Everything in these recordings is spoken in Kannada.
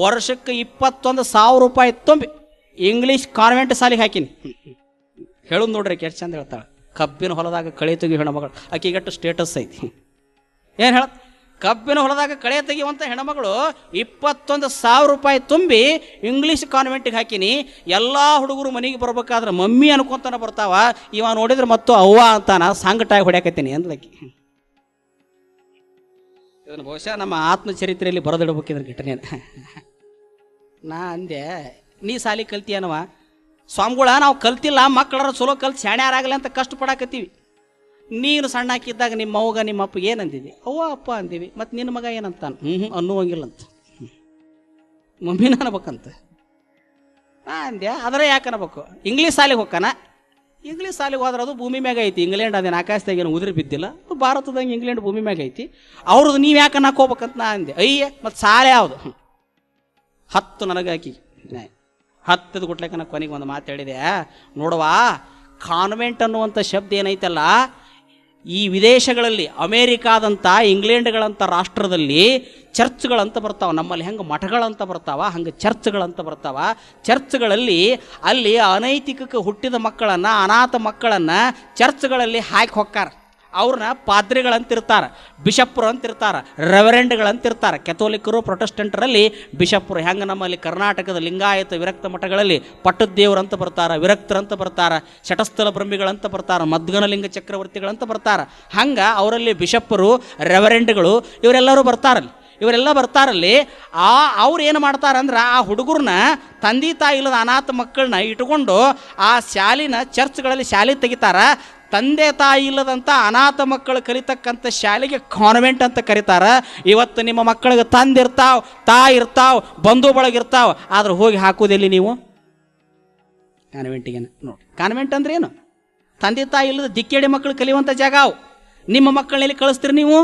ವರ್ಷಕ್ಕೆ ಇಪ್ಪತ್ತೊಂದು ಸಾವಿರ ರೂಪಾಯಿ ತುಂಬಿ ಇಂಗ್ಲೀಷ್ ಕಾನ್ವೆಂಟ್ ಸಾಲಿಗೆ ಹಾಕಿನಿ. ಹೇಳು ನೋಡ್ರಿ ಎಷ್ಟು ಚಂದ ಹೇಳ್ತಾಳೆ. ಕಬ್ಬಿನ ಹೊಲದಾಗ ಕಳೆ ತೆಗಿ ಹೆಣ್ಮಗಳು ಆಕಿಗಟ್ಟು ಸ್ಟೇಟಸ್ ಐತಿ. ಏನು ಹೇಳ ಕಬ್ಬಿನ ಹೊಲದಾಗ ಕಳೆ ತೆಗಿಯುವಂಥ ಹೆಣ್ಮಗಳು ಇಪ್ಪತ್ತೊಂದು ಸಾವಿರ ರೂಪಾಯಿ ತುಂಬಿ ಇಂಗ್ಲೀಷ್ ಕಾನ್ವೆಂಟಿಗೆ ಹಾಕಿನಿ. ಎಲ್ಲ ಹುಡುಗರು ಮನೆಗೆ ಬರ್ಬೇಕಾದ್ರೆ ಮಮ್ಮಿ ಅನ್ಕೊಂತಾನೆ ಬರ್ತಾವ. ಇವ ನೋಡಿದ್ರೆ ಮತ್ತು ಅವ್ವ ಅಂತಾನ ಸಾಂಗಟಾಗಿ ಹೊಡ್ಯಾಕತ್ತೀನಿ ಅಂದ್ಲಕ್ಕಿ ಇದನ್ನು ಬಹುಶಃ ನಮ್ಮ ಆತ್ಮಚರಿತ್ರೆಯಲ್ಲಿ ಬರೆದಿಡ್ಬೇಕಿದ್ರೆ ಘಟನೆ ನಾ ಅಂದೆ, ನೀ ಸಾಲಿ ಕಲ್ತಿಯನವ ಸ್ವಾಮಿಗಳ, ನಾವು ಕಲ್ತಿಲ್ಲ, ಮಕ್ಕಳರ ಚಲೋ ಕಲ್ತು ಶಾಣ್ಯಾರಾಗಲಿ ಅಂತ ಕಷ್ಟಪಡಾಕತ್ತೀವಿ. ನೀನು ಸಣ್ಣ ಹಾಕಿದ್ದಾಗ ನಿಮ್ಮ ಅವ್ಗ ನಿಮ್ಮ ಅಪ್ಪ ಏನಂದಿದ್ವಿ ಅವ್ವ, ಅಪ್ಪ ಅಂದೀವಿ. ಮತ್ತು ನಿನ್ನ ಮಗ ಏನಂತಾನ? ಹ್ಞೂ ಹ್ಞೂ ಅನ್ನುವಂಗಿಲ್ಲ ಮಮ್ಮಿನ ಅನ್ಬೇಕಂತ? ನಾ ಅಂದೆ ಅದರ ಯಾಕೆ ಅನ್ಬೇಕು ಇಂಗ್ಲೀಷ್ ಸಾಲಿಗೆ ಹೋಗ್ಕಾನ? ಇಂಗ್ಲೀಷ್ ಸಾಲಿಗೆ ಹೋದ್ರೆ ಅದು ಭೂಮಿ ಮ್ಯಾಗ ಐತಿ. ಇಂಗ್ಲೆಂಡ್ ಅದೇನು ಆಕಾಶದಾಗ ಏನು ಉದುರಿ ಬಿದ್ದಿಲ್ಲ. ಭಾರತದಂಗೆ ಇಂಗ್ಲೆಂಡ್ ಭೂಮಿ ಮ್ಯಾಗ ಐತಿ. ಅವ್ರದ್ದು ನೀವು ಯಾಕೆ ಹಾಕೋಬೇಕಂತ ನಾ ಅಂದೆ. ಅಯ್ಯ, ಮತ್ತು ಸಾಲ ಯಾವುದು? ಹತ್ತು ನನಗೆ ಹಾಕಿ. ಹತ್ತದ ಗುಟ್ಲಕ್ಕೆ ನಾ ಕೊನೆಗೆ ಒಂದು ಮಾತು ಹೇಳಿದೆ. ನೋಡವಾ, ಕಾನ್ವೆಂಟ್ ಅನ್ನುವಂಥ ಶಬ್ದ ಏನೈತಲ್ಲ ಈ ವಿದೇಶಗಳಲ್ಲಿ, ಅಮೇರಿಕಾದಂಥ, ಇಂಗ್ಲೆಂಡ್ಗಳಂಥ ರಾಷ್ಟ್ರದಲ್ಲಿ ಚರ್ಚ್ಗಳಂತ ಬರ್ತಾವೆ. ನಮ್ಮಲ್ಲಿ ಹೆಂಗೆ ಮಠಗಳಂತ ಬರ್ತಾವ, ಹಂಗೆ ಚರ್ಚ್ಗಳಂತ ಬರ್ತಾವ. ಚರ್ಚ್ಗಳಲ್ಲಿ ಅಲ್ಲಿ ಅನೈತಿಕಕ್ಕೆ ಹುಟ್ಟಿದ ಮಕ್ಕಳನ್ನು, ಅನಾಥ ಮಕ್ಕಳನ್ನು ಚರ್ಚ್ಗಳಲ್ಲಿ ಹಾಕಿ ಹೊಕ್ಕಾರ. ಅವ್ರನ್ನ ಪಾದ್ರಿಗಳಂತಿರ್ತಾರೆ ಬಿಷಪ್ರು ಅಂತಿರ್ತಾರೆ ರೆವರೆಂಡ್ಗಳಂತಿರ್ತಾರೆ. ಕೆಥೋಲಿಕರು, ಪ್ರೊಟೆಸ್ಟೆಂಟರಲ್ಲಿ ಬಿಷಪ್ರು ಹೆಂಗೆ ನಮ್ಮಲ್ಲಿ ಕರ್ನಾಟಕದ ಲಿಂಗಾಯತ ವಿರಕ್ತ ಮಠಗಳಲ್ಲಿ ಪಟ್ಟದ್ದೇವ್ರಂತ ಬರ್ತಾರೆ, ವಿರಕ್ತರಂತ ಬರ್ತಾರೆ, ಶಟಸ್ಥಲ ಬ್ರಹ್ಮಿಗಳಂತ ಬರ್ತಾರೆ, ಮದ್ಗನಲಿಂಗ ಚಕ್ರವರ್ತಿಗಳಂತ ಬರ್ತಾರೆ. ಹಂಗೆ ಅವರಲ್ಲಿ ಬಿಷಪ್ಪರು ರೆವರೆಂಡ್ಗಳು ಇವರೆಲ್ಲರೂ ಬರ್ತಾರಲ್ಲಿ. ಇವರೆಲ್ಲ ಬರ್ತಾರಲ್ಲಿ ಆ ಅವ್ರು ಏನು ಮಾಡ್ತಾರಂದ್ರೆ ಆ ಹುಡುಗರನ್ನ ತಂದೆ ತಾಯಿ ಇಲ್ಲದ ಅನಾಥ ಮಕ್ಕಳನ್ನ ಇಟ್ಕೊಂಡು ಆ ಶಾಲಿನ ಚರ್ಚ್ಗಳಲ್ಲಿ ಶಾಲೆ ತೆಗಿತಾರ. ತಂದೆ ತಾಯಿ ಇಲ್ಲದಂಥ ಅನಾಥ ಮಕ್ಕಳು ಕಲಿತಕ್ಕಂಥ ಶಾಲೆಗೆ ಕಾನ್ವೆಂಟ್ ಅಂತ ಕರೀತಾರೆ. ಇವತ್ತು ನಿಮ್ಮ ಮಕ್ಕಳಿಗೆ ತಂದಿರ್ತಾವ ತಾಯಿ ಇರ್ತಾವ, ಬಂಧು ಬಳಗಿರ್ತಾವ ಆದ್ರೆ ಹೋಗಿ ಹಾಕೋದೆಲ್ಲಿ ನೀವು? ಕಾನ್ವೆಂಟಿಗೆ ನೋಡಿ. ಕಾನ್ವೆಂಟ್ ಅಂದ್ರೆ ಏನು? ತಂದೆ ತಾಯಿ ಇಲ್ಲದ ದಿಕ್ಕೇಡಿ ಮಕ್ಕಳು ಕಲಿಯುವಂಥ ಜಾಗ ಅವು. ನಿಮ್ಮ ಮಕ್ಕಳನ್ನೆಲ್ಲಿ ಕಳಿಸ್ತೀರಿ ನೀವು?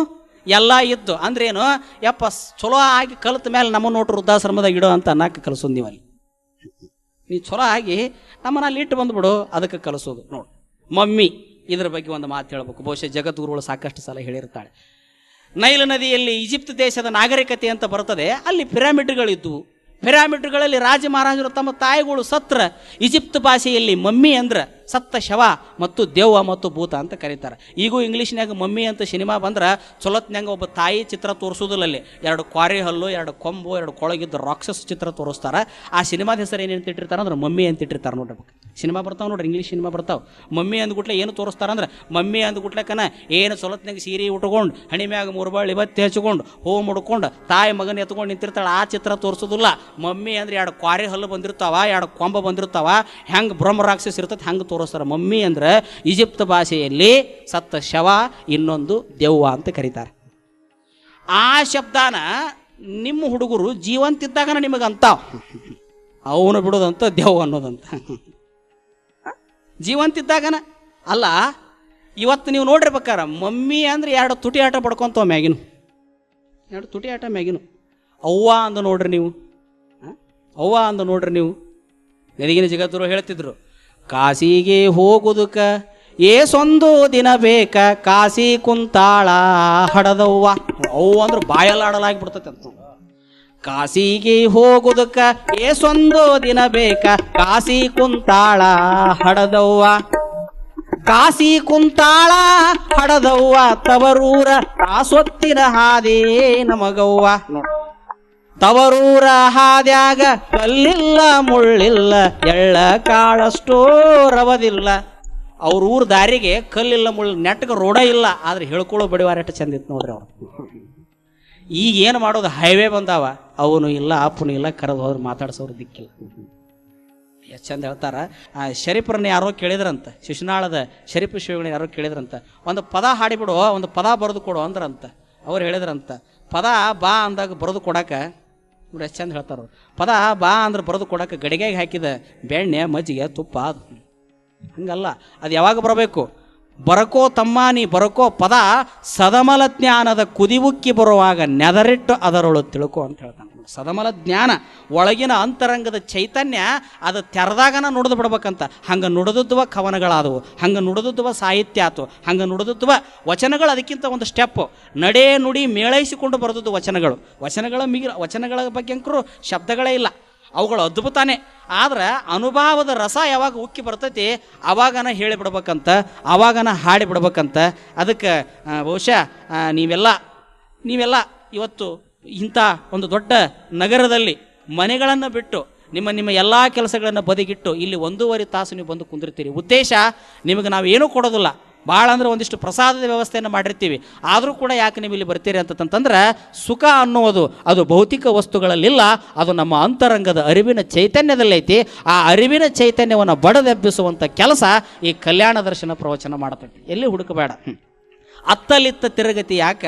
ಎಲ್ಲ ಇದ್ದು. ಅಂದ್ರೇನು ಯಪ್ಪ, ಚಲೋ ಆಗಿ ಕಲಿತ ಮೇಲೆ ನಮ್ಮ ನೋಟ್ರು ವೃದ್ಧಾಶ್ರಮದಾಗ ಇಡೋ ಅಂತ ಅನ್ನಕ್ಕೆ ಕಲಿಸೋದು ನೀವಲ್ಲಿ ನೀ ಚಲೋ ಆಗಿ ನಮ್ಮನ್ನ ಅಲ್ಲಿ ಇಟ್ಟು ಬಂದ್ಬಿಡು, ಅದಕ್ಕೆ ಕಲಿಸೋದು. ನೋಡಿ. ಮಮ್ಮಿ. ಇದ್ರ ಬಗ್ಗೆ ಒಂದು ಮಾತು ಹೇಳಬೇಕು. ಬಹುಶಃ ಜಗದ್ಗುರುಗಳು ಸಾಕಷ್ಟು ಸಲ ಹೇಳಿರ್ತಾಳೆ ನೈಲ್ ನದಿಯಲ್ಲಿ ಈಜಿಪ್ಟ್ ದೇಶದ ನಾಗರಿಕತೆ ಅಂತ ಬರ್ತದೆ, ಅಲ್ಲಿ ಪಿರಾಮಿಡ್ಗಳಿದ್ದವು ಪಿರಾಮಿಡ್ಗಳಲ್ಲಿ ರಾಜ ಮಹಾರಾಜರು ತಮ್ಮ ತಾಯಿಗಳು ಸತ್ರ ಈಜಿಪ್ಟ್ ಭಾಷೆಯಲ್ಲಿ ಮಮ್ಮಿ ಅಂದ್ರೆ ಸತ್ತ ಶವ ಮತ್ತು ದೇವ ಮತ್ತು ಭೂತ ಅಂತ ಕರೀತಾರೆ. ಈಗೂ ಇಂಗ್ಲೀಷ್ನ್ಯಾಗ ಮಮ್ಮಿ ಅಂತ ಸಿನಿಮಾ ಬಂದ್ರೆ ಚೊಲತ್ನ್ಯಾಗ ಒಬ್ಬ ತಾಯಿ ಚಿತ್ರ ತೋರಿಸೋದಿಲ್ಲ ಅಲ್ಲಿ. ಎರಡು ಕ್ವಾರಿ ಹಲ್ಲು, ಎರಡು ಕೊಂಬು, ಎರಡು ಕೊಳಗಿದ್ದು ರಾಕ್ಷಸ ಚಿತ್ರ ತೋರಿಸ್ತಾರೆ. ಆ ಸಿನಿಮಾದ ಹೆಸರು ಏನೇನು ಇಟ್ಟಿರ್ತಾರೆ ಅಂದ್ರೆ ಮಮ್ಮಿ ಅಂತ ಇಟ್ಟಿರ್ತಾರೆ ನೋಡ್ರಿ ಸಿನಿಮಾ ಬರ್ತಾವೆ ನೋಡ್ರಿ, ಇಂಗ್ಲೀಷ್ ಸಿನಿಮಾ ಬರ್ತಾವೆ. ಮಮ್ಮಿ ಅಂದ್ಗುಟ್ಲೆ ಏನು ತೋರಿಸ್ತಾರಂದ್ರೆ ಮಮ್ಮಿ ಅಂದ್ಗುಟ್ಲೆಕನ ಏನು ಸೊಲತ್ನಾಗ ಸೀರೆ ಉಟ್ಕೊಂಡು, ಹಣಿ ಮ್ಯಾಗ ಮೂರು ಬಾಳಿ ಇವತ್ತು ಹಚ್ಕೊಂಡು ಹೋಮ್ ಮುಡ್ಕೊಂಡು, ತಾಯಿ ಮಗನ ಎತ್ಕೊಂಡು ನಿಂತಿರ್ತಾಳೆ, ಆ ಚಿತ್ರ ತೋರಿಸೋದಿಲ್ಲ. ಮಮ್ಮಿ ಅಂದ್ರೆ ಎರಡು ಕ್ವಾರಿ ಹಲ್ಲು ಬಂದಿರ್ತಾವ, ಎರಡು ಕೊಂಬ ಬಂದಿರ್ತಾವ, ಹೆಂಗೆ ಬ್ರಹ್ಮ ರಾಕ್ಷಸ ಇರ್ತದೆ ಹಂಗೆ ತೋರಿಸ್ತಾರೆ ಮಮ್ಮಿ ಅಂದ್ರೆ ಈಜಿಪ್ಟ್ ಭಾಷೆಯಲ್ಲಿ ಸತ್ತ ಶವ ಇನ್ನೊಂದು ದೆವ್ವ ಅಂತ ಕರೀತಾರೆ. ಆ ಶಬ್ದಾನ ನಿಮ್ಮ ಹುಡುಗರು ಜೀವಂತಿದ್ದಾಗ ನಿಮಗೆ ಅವನು ಬಿಡೋದಂತ ದೆವ್ವ ಅನ್ನೋದಂತ. ಜೀವಂತಿದ್ದಾಗನ? ಅಲ್ಲ, ಇವತ್ತು ನೀವು ನೋಡಿರ್ಬೇಕಾರ ಮಮ್ಮಿ ಅಂದ್ರೆ ಎರಡು ತುಟಿ ಆಟ ಪಡ್ಕೊಂತವ ಮ್ಯಾಗಿನು. ಎರಡು ತುಟಿ ಆಟ ಮ್ಯಾಗಿನು. ಅವ್ವ ಅಂದು ನೋಡ್ರಿ ನೀವು? ಅವ್ವ ಅಂದು ನೋಡ್ರಿ ನೀವು. ನೆರಿಗಿನ ಜಗತ್ತರು ಹೇಳ್ತಿದ್ರು ಕಾಸಿಗೆ ಏ ಏಸೊಂದು ದಿನ ಬೇಕ ಕಾಸಿ ಕುಂತಾಳ ಹಡದವ್ವ. ಅವು ಅಂದ್ರೆ ಬಾಯಲ್ಲಾಡಲಾಗಿ ಬಿಡ್ತೈತೆ ಅಂತ. ಕಾಸಿಗೆ ಹೋಗುದಕ್ಕ ಏಸೊಂದು ದಿನ ಬೇಕ ಕಾಸಿ ಕುಂತಾಳ ಹಡದವ್ವ. ಕಾಸಿ ಕುಂತಾಳ ಹಡದವ್ವ, ತವರೂರ ಕಾಸೊತ್ತಿನ ಹಾದೇ ನಮಗವ್ವ. ತವರೂರ ಹಾದ್ಯಾಗ ಕಲ್ಲಿಲ್ಲ, ಮುಳ್ಳಿಲ್ಲ, ಎಳ್ಳ ಕಾಳಷ್ಟೋ ರವದಿಲ್ಲ. ಅವ್ರ ಊರ ದಾರಿಗೆ ಕಲ್ಲಿಲ್ಲ, ಮುಳ್ಳು ನೆಟ್ಗೆ ರೋಡ ಇಲ್ಲ. ಆದ್ರೆ ಹೇಳ್ಕೊಳ್ಳೋ ಬಡಿವಾರ ಎಷ್ಟು ಚಂದ ಇತ್ತು ನೋಡ್ರಿ ಅವ್ರು. ಈಗ ಏನು ಮಾಡೋದು? ಹೈವೇ ಬಂದಾವ. ಅವನು ಇಲ್ಲ, ಅಪ್ಪನು ಇಲ್ಲ, ಕರೆದು ಹೋದ್ರೆ ಮಾತಾಡ್ಸೋರು ದಿಕ್ಕಿಲ್ಲ. ಎಷ್ಟು ಚಂದ ಹೇಳ್ತಾರ? ಆ ಶರೀಫರನ್ನ ಯಾರೋ ಕೇಳಿದ್ರಂತ. ಶಿಶುನಾಳದ ಶರೀಫ್ ಶಿವಗಳನ್ನ ಯಾರೋ ಕೇಳಿದ್ರಂತ. ಒಂದು ಪದ ಹಾಡಿಬಿಡು, ಒಂದು ಪದ ಬರೆದು ಕೊಡು ಅಂದ್ರಂತ. ಅವ್ರು ಹೇಳಿದ್ರಂತ. ಪದ ಬಾ ಅಂದಾಗ ಬರೆದು ಕೊಡಾಕ ನೋಡಿ ಎಷ್ಟು ಚಂದ ಹೇಳ್ತಾರ. ಪದ ಬಾ ಅಂದ್ರೆ ಬರೆದು ಕೊಡೋಕೆ ಗಡಿಗೆಗೆ ಹಾಕಿದ ಬೆಣ್ಣೆ, ಮಜ್ಜಿಗೆ, ತುಪ್ಪ ಅದು. ಹಂಗಲ್ಲ. ಅದು ಯಾವಾಗ ಬರಬೇಕು? ಬರಕೋ ತಮ್ಮ ನೀ ಬರಕೋ ಪದ ಸದಮಲ ಜ್ಞಾನದ ಕುದಿವುಕ್ಕಿ ಬರುವಾಗ ನೆದರಿಟ್ಟು ಅದರೊಳು ತಿಳ್ಕೊ ಅಂತ ಹೇಳ್ತಾನೆ. ಸದಮಲ ಜ್ಞಾನ ಒಳಗಿನ ಅಂತರಂಗದ ಚೈತನ್ಯ ಅದು ತೆರೆದಾಗನ ನುಡಿದು ಬಿಡ್ಬೇಕಂತ. ಹಂಗೆ ನುಡಿದುದ್ವ ಕವನಗಳಾದವು, ಹಂಗೆ ನುಡಿದುದ್ವ ಸಾಹಿತ್ಯ ಆತು, ಹಂಗೆ ನುಡಿದುದ್ವ ವಚನಗಳು ಅದಕ್ಕಿಂತ ಒಂದು ಸ್ಟೆಪ್ಪು. ನಡೆ ನುಡಿ ಮೇಳೈಸಿಕೊಂಡು ಬರೆದದ್ದು ವಚನಗಳು. ವಚನಗಳ ಮಿಗಿ ವಚನಗಳ ಬಗ್ಗೆ ಅಂಕರು ಶಬ್ದಗಳೇ ಇಲ್ಲ. ಅವುಗಳು ಅದ್ಭುತಾನೆ ಆದ್ರೆ ಅನುಭವದ ರಸ ಯಾವಾಗ ಉಕ್ಕಿ ಬರ್ತೈತಿ, ಅವಾಗನ ಹೇಳಿಬಿಡ್ಬೇಕಂತ, ಅವಾಗನ ಹಾಡಿಬಿಡ್ಬೇಕಂತ. ಅದಕ್ಕೆ ಬಹುಶಃ ನೀವೆಲ್ಲ ನೀವೆಲ್ಲ ಇವತ್ತು ಇಂಥ ಒಂದು ದೊಡ್ಡ ನಗರದಲ್ಲಿ ಮನೆಗಳನ್ನು ಬಿಟ್ಟು, ನಿಮ್ಮ ನಿಮ್ಮ ಎಲ್ಲ ಕೆಲಸಗಳನ್ನು ಬದಿಗಿಟ್ಟು ಇಲ್ಲಿ ಒಂದೂವರೆ ತಾಸು ನೀವು ಬಂದು ಕುಂದಿರ್ತೀರಿ. ಉದ್ದೇಶ, ನಿಮಗೆ ನಾವು ಏನೂ ಕೊಡೋದಿಲ್ಲ. ಭಾಳ ಅಂದ್ರೆ ಒಂದಿಷ್ಟು ಪ್ರಸಾದದ ವ್ಯವಸ್ಥೆಯನ್ನು ಮಾಡಿರ್ತೀವಿ. ಆದರೂ ಕೂಡ ಯಾಕೆ ನೀವು ಇಲ್ಲಿ ಬರ್ತೀರಿ ಅಂತಂತಂದ್ರೆ ಸುಖ ಅನ್ನುವುದು ಅದು ಭೌತಿಕ ವಸ್ತುಗಳಲ್ಲಿಲ್ಲ, ಅದು ನಮ್ಮ ಅಂತರಂಗದ ಅರಿವಿನ ಚೈತನ್ಯದಲ್ಲೈತಿ ಆ ಅರಿವಿನ ಚೈತನ್ಯವನ್ನು ಬಡದೆಬ್ಬಿಸುವಂಥ ಕೆಲಸ ಈ ಕಲ್ಯಾಣ ದರ್ಶನ ಪ್ರವಚನ ಮಾಡತೈತಿ. ಎಲ್ಲಿ ಹುಡುಕಬೇಡ. ಅತ್ತಲಿತ್ತ ತಿರುಗತಿ ಯಾಕ?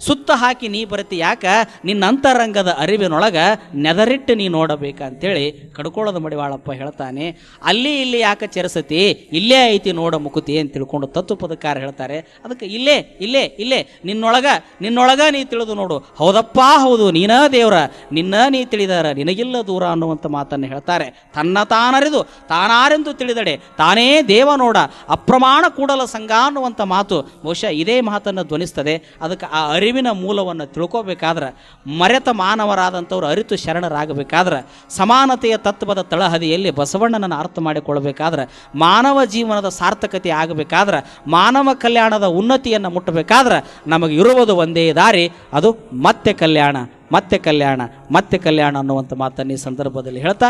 ಸುತ್ತ ಹಾಕಿ ನೀ ಬರತಿ ಯಾಕ? ನಿನ್ನ ಅಂತರಂಗದ ಅರಿವಿನೊಳಗ ನೆದರಿಟ್ಟು ನೀ ನೋಡಬೇಕಂತೇಳಿ ಕಡ್ಕೊಳ್ಳೋದು ಮಡಿವಾಳಪ್ಪ ಹೇಳ್ತಾನೆ. ಅಲ್ಲಿ ಇಲ್ಲಿ ಯಾಕೆ ಚೆರಸತಿ? ಇಲ್ಲೇ ಐತಿ ನೋಡ ಮುಕುತಿ ಅಂತ ತಿಳ್ಕೊಂಡು ತತ್ವಪದಕಾರ ಹೇಳ್ತಾರೆ. ಅದಕ್ಕೆ ಇಲ್ಲೇ ಇಲ್ಲೇ ಇಲ್ಲೇ, ನಿನ್ನೊಳಗ ನಿನ್ನೊಳಗ ನೀ ತಿಳಿದು ನೋಡು. ಹೌದಪ್ಪ, ಹೌದು, ನೀನ ದೇವ್ರ, ನಿನ್ನ ನೀ ತಿಳಿದಾರ, ನಿನಗಿಲ್ಲ ದೂರ ಅನ್ನುವಂಥ ಮಾತನ್ನು ಹೇಳ್ತಾರೆ. ತನ್ನ ತಾನರಿದು, ತಾನಾರೆಂದು ತಿಳಿದಡೆ, ತಾನೇ ದೇವ ನೋಡ, ಅಪ್ರಮಾಣ ಕೂಡಲ ಸಂಘ ಅನ್ನುವಂಥ ಮಾತು ಬಹುಶಃ ಇದೇ ಮಾತನ್ನು ಧ್ವನಿಸ್ತದೆ. ಅದಕ್ಕೆ ಆ ಅರಿವಿನ ಮೂಲವನ್ನು ತಿಳ್ಕೋಬೇಕಾದ್ರೆ ಮರೆತ ಮಾನವರಾದಂಥವ್ರು ಅರಿತು ಶರಣರಾಗಬೇಕಾದ್ರೆ ಸಮಾನತೆಯ ತತ್ವದ ತಳಹದಿಯಲ್ಲಿ ಬಸವಣ್ಣನನ್ನು ಅರ್ಥ ಮಾಡಿಕೊಳ್ಬೇಕಾದ್ರೆ ಮಾನವ ಜೀವನದ ಸಾರ್ಥಕತೆ ಆಗಬೇಕಾದ್ರೆ ಮಾನವ ಕಲ್ಯಾಣದ ಉನ್ನತಿಯನ್ನು ಮುಟ್ಟಬೇಕಾದ್ರೆ ನಮಗೆ ಇರುವುದು ಒಂದೇ ದಾರಿ, ಅದು ಮತ್ತೆ ಕಲ್ಯಾಣ ಮತ್ತೆ ಕಲ್ಯಾಣ ಮತ್ತೆ ಕಲ್ಯಾಣ ಅನ್ನುವಂಥ ಮಾತನ್ನು ಈ ಸಂದರ್ಭದಲ್ಲಿ ಹೇಳ್ತಾ